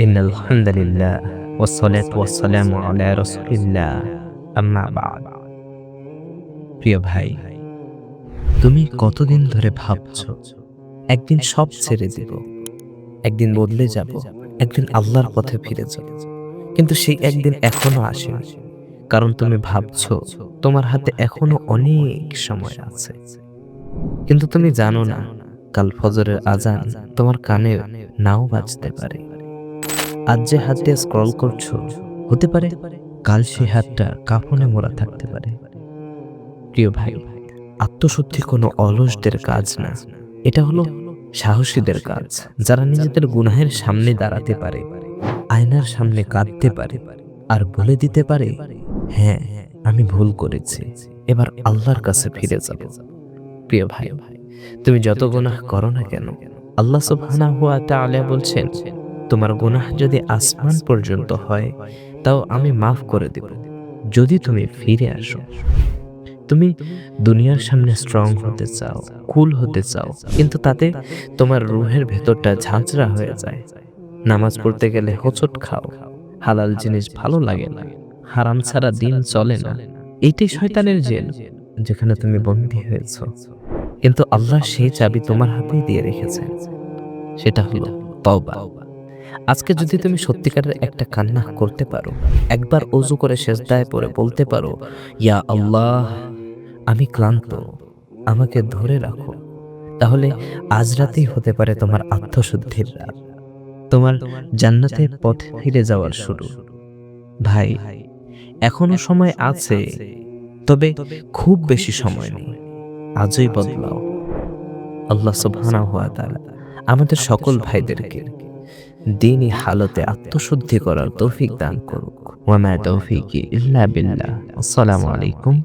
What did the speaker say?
إن الحمد لله والصلاة والسلام على رسول الله أما بعد প্রিয় ভাই তুমি কতদিন ধরে ভাবছো একদিন সব ছেড়ে দিব একদিন বদলে যাব একদিন আল্লাহর পথে ফিরে যাব কিন্তু সেই একদিন এখনো আসেনি কারণ তুমি ভাবছো তোমার হাতে এখনো অনেক সময় আছে কিন্তু তুমি জানো না কাল ফজরের আজান তোমার কানে নাও বাজতে পারে আজ যে হাত দিয়ে স্ক্রল করছ, হতে পারে কাল সেই হাতটা কাফনে মোড়া থাকতে পারে। প্রিয় ভাই, আত্মশুদ্ধি কোনো অলসদের কাজ না। এটা হলো সাহসীদের কাজ, যারা নিজেদের গুনাহের সামনে দাঁড়াতে পারে, আয়নার সামনে কাঁদতে পারে আর বলে দিতে পারে হ্যাঁ আমি ভুল করেছি, এবার আল্লাহর কাছে ফিরে যাব। প্রিয় ভাই ভাই, তুমি যত গুনাহ করো না কেন, আল্লাহ সুবহানাহু ওয়া তাআলা বলছেন তোমার গুনাহ যদি আসমান পর্যন্ত হয়, তাও আমি মাফ করে দেব। যদি তুমি ফিরে আসো, তুমি দুনিয়ার সামনে স্ট্রং হতে চাও কুল হতে চাও, কিন্তু তাতে তোমার রুহের ভেতরটা ঝাঁঝরা হয়ে যায়। নামাজ পড়তে গেলে হোঁচট খাও, হালাল জিনিস ভালো লাগে না, হারাম ছাড়া দিন চলে না। এইটাই শয়তানের জেল, যেখানে তুমি বন্দী হয়েছ। কিন্তু আল্লাহ সেই চাবি তোমার হাতেই দিয়ে রেখেছেন। সেটা হলো তওবা। আজকে যদি তুমি সত্যিকারের একটা কান্না করতে পারো, একবার অজু করে শেষদায় পড়ে বলতে পারো, ইয়া আল্লাহ, আমি ক্লান্ত, আমাকে ধরে রাখো। তাহলে আজ রাতেই হতে পারে তোমার আত্মশুদ্ধির রাত। তোমার জান্নাতের পথ ফিরে যাওয়ার শুরু। ভাই, এখনও সময় আছে, তবে খুব বেশি সময় নেই। আজই বদলাও। আল্লাহ সুবহানাহু ওয়া তাআলা আমাদের সকল ভাইদেরকে দিনই হালতে আত্মশুদ্ধি করার তৌফিক দান করুক। ওয়ামা তৌফিকি ইল্লা বিল্লাহ। আসসালামু আলাইকুম।